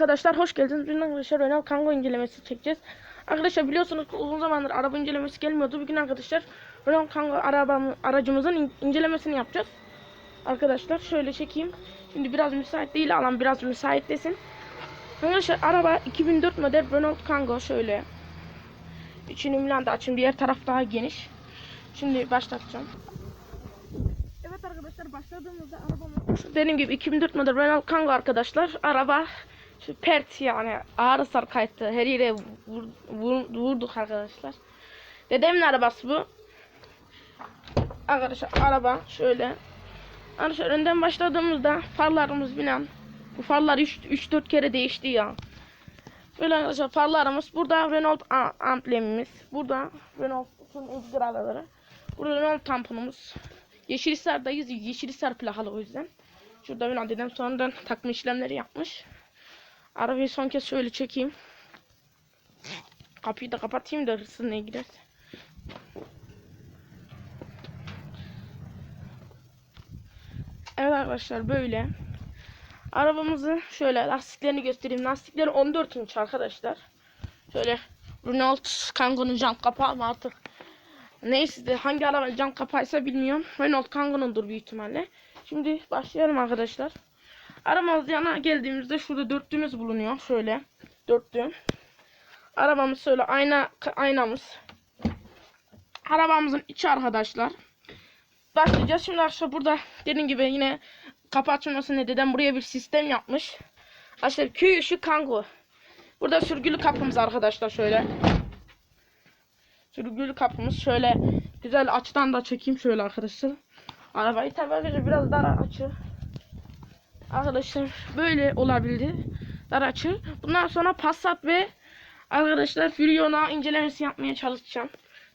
arkadaşlar hoş geldiniz. Bugün arkadaşlar Renault Kangoo incelemesi çekeceğiz. Arkadaşlar biliyorsunuz uzun zamandır araba incelemesi gelmiyordu. Bugün arkadaşlar Renault Kangoo arabam, aracımızın in- incelemesini yapacağız. Arkadaşlar şöyle çekeyim. Şimdi biraz müsait değil alan biraz müsait desin. Arkadaşlar araba 2004 model Renault Kangoo şöyle. İçini Milan da açayım. Diğer taraf daha geniş. Şimdi başlatacağım. Evet arkadaşlar başladığımızda arabamız dediğim gibi 2004 model Renault Kangoo arkadaşlar. Araba pert yani ağır hasar kayıttı. Her yere vur, vur- vurduk arkadaşlar. Dedemin arabası bu. Arkadaşlar araba şöyle. Arkadaşlar önden başladığımızda farlarımız binen. Bu farlar 3-4 kere değişti ya. Böyle arkadaşlar farlarımız. Burada Renault amblemimiz. Burada Renault'un ızgaraları. Burada Renault tamponumuz. Yeşilhisar'dayız. Yeşilhisar plakalı o yüzden. Şurada Milan dedem sonradan takma işlemleri yapmış. Arabayı son kez şöyle çekeyim. Kapıyı da kapatayım da hırsız ne girerse. Evet arkadaşlar böyle. Arabamızı şöyle lastiklerini göstereyim. Lastikleri 14 inç arkadaşlar. Şöyle Renault Kangoo'nun jant kapağı mı artık Neyse de hangi araba cam kapaysa bilmiyorum. Renault Kangoo'nundur büyük ihtimalle. Şimdi başlayalım arkadaşlar. Arabamız yana geldiğimizde şurada dörtlüğümüz bulunuyor. Şöyle dörtlü. Arabamız şöyle ayna aynamız. Arabamızın içi arkadaşlar. Başlayacağız. Şimdi arkadaşlar burada dediğim gibi yine kapı açılması nedeniyle buraya bir sistem yapmış. Arkadaşlar köy işi Kangoo. Burada sürgülü kapımız arkadaşlar şöyle. Sürgülü kapımız şöyle güzel açıdan da çekeyim şöyle arkadaşlar. Arabayı tabii biraz dar açı. Arkadaşlar böyle olabildi. Dar açı. Bundan sonra Passat ve arkadaşlar Furion'a incelemesi yapmaya çalışacağım.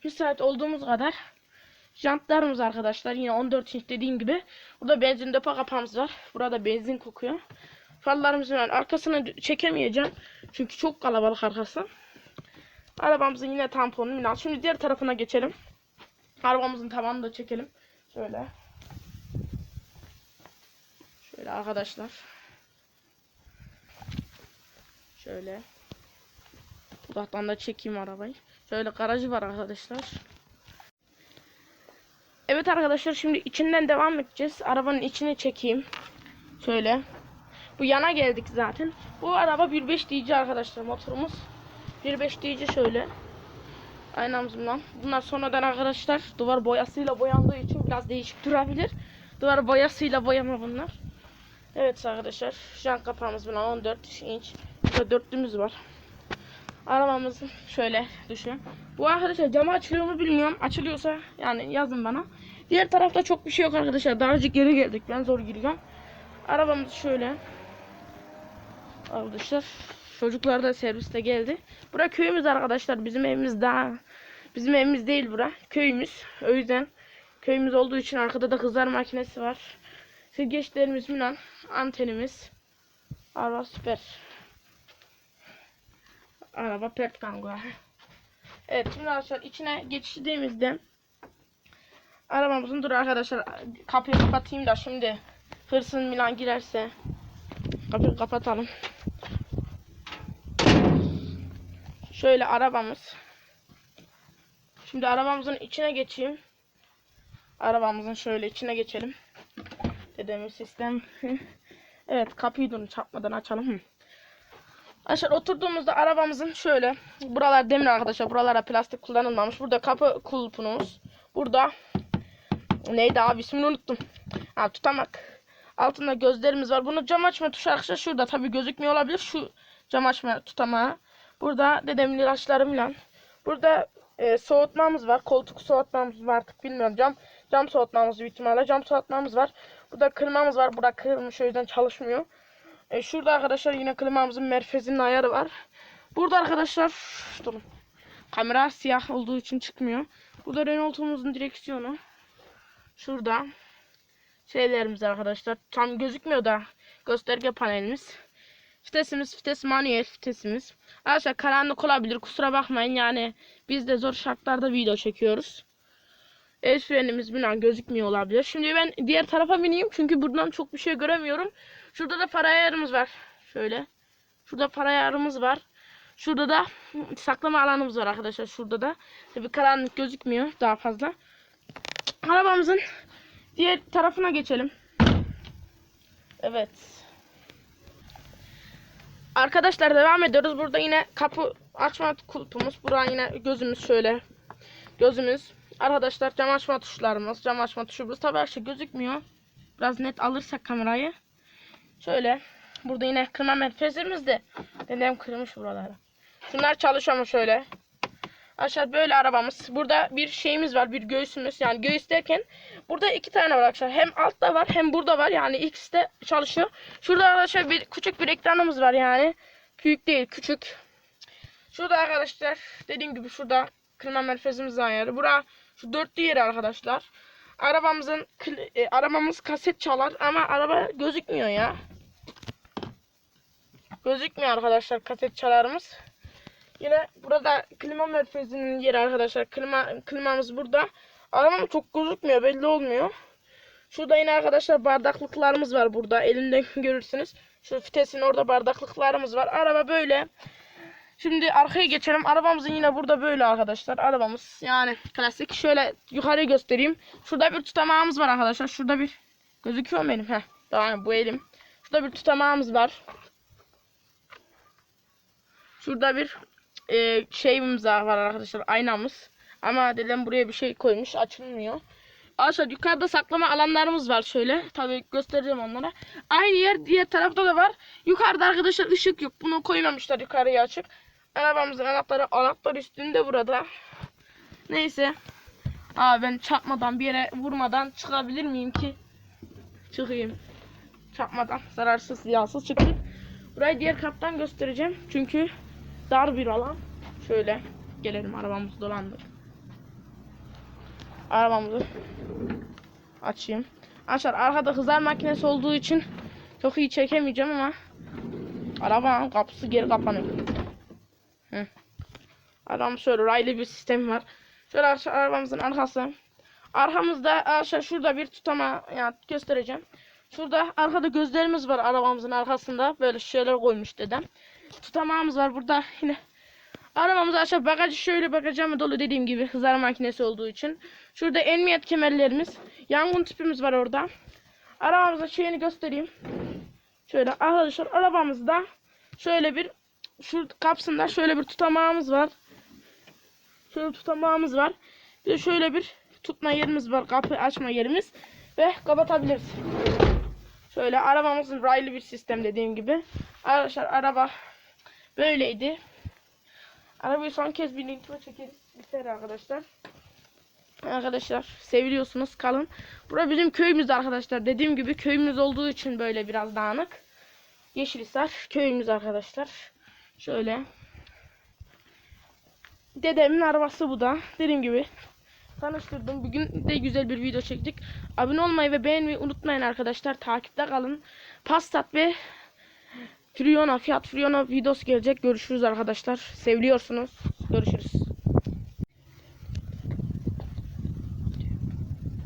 Müsait olduğumuz kadar. Jantlarımız arkadaşlar yine 14 inç dediğim gibi. Burada benzin depo kapağımız var. Burada benzin kokuyor. Farlarımızın var. Arkasını çekemeyeceğim. Çünkü çok kalabalık arkası. Arabamızın yine tamponu Milan. Şimdi diğer tarafına geçelim. Arabamızın tavanını da çekelim. Şöyle. Şöyle arkadaşlar. Şöyle. Uzaktan da çekeyim arabayı. Şöyle garajı var arkadaşlar. Evet arkadaşlar şimdi içinden devam edeceğiz. Arabanın içini çekeyim. Şöyle. Bu yana geldik zaten. Bu araba 1.5 DC arkadaşlar motorumuz. 1.5 DC şöyle. Aynamız bundan. Bunlar sonradan arkadaşlar duvar boyasıyla boyandığı için biraz değişik durabilir. Duvar boyasıyla boyama bunlar. Evet arkadaşlar. Jant kapağımız bundan 14 inç. Burada dörtlümüz var. Arabamızın şöyle düşün. Bu arkadaşlar camı açılıyor mu bilmiyorum. Açılıyorsa yani yazın bana. Diğer tarafta çok bir şey yok arkadaşlar. Daracık geri geldik. Ben zor giriyorum. Arabamız şöyle. Arkadaşlar. Çocuklar da serviste geldi. Bura köyümüz arkadaşlar. Bizim evimiz daha bizim evimiz değil bura. Köyümüz. O yüzden köyümüz olduğu için arkada da kızar makinesi var. Süzgeçlerimiz Milan. Antenimiz. Araba süper. Araba pert kango. Evet şimdi arkadaşlar içine geçtiğimizde arabamızın dur arkadaşlar kapıyı kapatayım da şimdi hırsın Milan girerse kapıyı kapatalım. Şöyle arabamız. Şimdi arabamızın içine geçeyim. Arabamızın şöyle içine geçelim. Dedemin sistem. evet kapıyı durun çarpmadan açalım. Arkadaşlar oturduğumuzda arabamızın şöyle buralar demir arkadaşlar buralara plastik kullanılmamış. Burada kapı kulpunumuz. Burada neydi abi ismini unuttum. Ha, tutamak. Altında gözlerimiz var. Bunu cam açma tuşu arkadaşlar şurada tabi gözükmüyor olabilir. Şu cam açma tutamağı. Burada dedemin ilaçlarımla. Burada e, soğutmamız var. Koltuk soğutmamız var artık bilmiyorum. Cam cam soğutmamız büyük ihtimalle. Cam soğutmamız var. Burada klimamız var. Burada kırılmış o yüzden çalışmıyor. E, şurada arkadaşlar yine klimamızın merkezinin ayarı var. Burada arkadaşlar durun. Kamera siyah olduğu için çıkmıyor. Burada Renault'umuzun direksiyonu. Şurada şeylerimiz arkadaşlar. Tam gözükmüyor da gösterge panelimiz. Vitesimiz vites manuel vitesimiz. Arkadaşlar karanlık olabilir kusura bakmayın yani biz de zor şartlarda video çekiyoruz. El frenimiz bilen gözükmüyor olabilir. Şimdi ben diğer tarafa bineyim çünkü buradan çok bir şey göremiyorum. Şurada da para ayarımız var. Şöyle. Şurada para ayarımız var. Şurada da saklama alanımız var arkadaşlar. Şurada da. Tabii karanlık gözükmüyor daha fazla. Arabamızın diğer tarafına geçelim. Evet. Arkadaşlar devam ediyoruz. Burada yine kapı açma kulpumuz. Buraya yine gözümüz şöyle. Gözümüz. Arkadaşlar cam açma tuşlarımız. Cam açma tuşumuz. Tabii her şey gözükmüyor. Biraz net alırsak kamerayı. Şöyle. Burada yine kırma menfezimiz de. Dedem kırmış buraları. Şunlar çalışıyor mu şöyle. Aşağı böyle arabamız. Burada bir şeyimiz var. Bir göğsümüz. Yani göğüs derken burada iki tane var arkadaşlar. Hem altta var hem burada var. Yani ikisi de çalışıyor. Şurada arkadaşlar bir küçük bir ekranımız var yani. Büyük değil küçük. Şurada arkadaşlar dediğim gibi şurada klima merkezimiz ayarı. Bura şu dörtlü yeri arkadaşlar. Arabamızın e, arabamız kaset çalar ama araba gözükmüyor ya. Gözükmüyor arkadaşlar kaset çalarımız. Yine burada klima merkezinin yeri arkadaşlar. Klima klimamız burada. Arabam çok gözükmüyor, belli olmuyor. Şurada yine arkadaşlar bardaklıklarımız var burada. Elinde görürsünüz. Şu fitesin orada bardaklıklarımız var. Araba böyle. Şimdi arkaya geçelim. Arabamızın yine burada böyle arkadaşlar. Arabamız yani klasik. Şöyle yukarı göstereyim. Şurada bir tutamağımız var arkadaşlar. Şurada bir gözüküyor mu benim? Heh. Tamam bu elim. Şurada bir tutamağımız var. Şurada bir e, şeyimiz var arkadaşlar. Aynamız. Ama dedem buraya bir şey koymuş. Açılmıyor. Arkadaşlar yukarıda saklama alanlarımız var şöyle. Tabii göstereceğim onlara. Aynı yer diğer tarafta da var. Yukarıda arkadaşlar ışık yok. Bunu koymamışlar yukarıya açık. Arabamızın anahtarı anahtar üstünde burada. Neyse. Aa ben çarpmadan bir yere vurmadan çıkabilir miyim ki? Çıkayım. Çarpmadan zararsız ziyansız çıkayım. Burayı diğer kattan göstereceğim. Çünkü dar bir alan. Şöyle gelelim arabamızı dolandır. Arabamızı açayım. Arkadaşlar arkada hızar makinesi olduğu için çok iyi çekemeyeceğim ama arabanın kapısı geri kapanıyor. Hı. Arabamız şöyle raylı bir sistem var. Şöyle arkadaşlar arabamızın arkası. Arkamızda arkadaşlar şurada bir tutama yani göstereceğim. Şurada arkada gözlerimiz var arabamızın arkasında. Böyle şeyler koymuş dedem. Tutamağımız var burada yine. Arabamız aşağı bagajı şöyle bagajımı dolu dediğim gibi hızar makinesi olduğu için. Şurada emniyet kemerlerimiz. Yangın tüpümüz var orada. Arabamızın şeyini göstereyim. Şöyle arkadaşlar arabamızda şöyle bir şu kapsında şöyle bir tutamağımız var. Şöyle tutamağımız var. Bir de şöyle bir tutma yerimiz var. Kapı açma yerimiz. Ve kapatabiliriz. Şöyle arabamızın raylı bir sistem dediğim gibi. Arkadaşlar araba böyleydi. Arabayı son kez bir intro çekeriz. Biter arkadaşlar. Arkadaşlar seviliyorsunuz kalın. Bura bizim köyümüz arkadaşlar. Dediğim gibi köyümüz olduğu için böyle biraz dağınık. Yeşilhisar köyümüz arkadaşlar. Şöyle. Dedemin arabası bu da. Dediğim gibi tanıştırdım. Bugün de güzel bir video çektik. Abone olmayı ve beğenmeyi unutmayın arkadaşlar. Takipte kalın. Passat ve Friona, Fiat Friona videosu gelecek. Görüşürüz arkadaşlar. Seviliyorsunuz. Görüşürüz.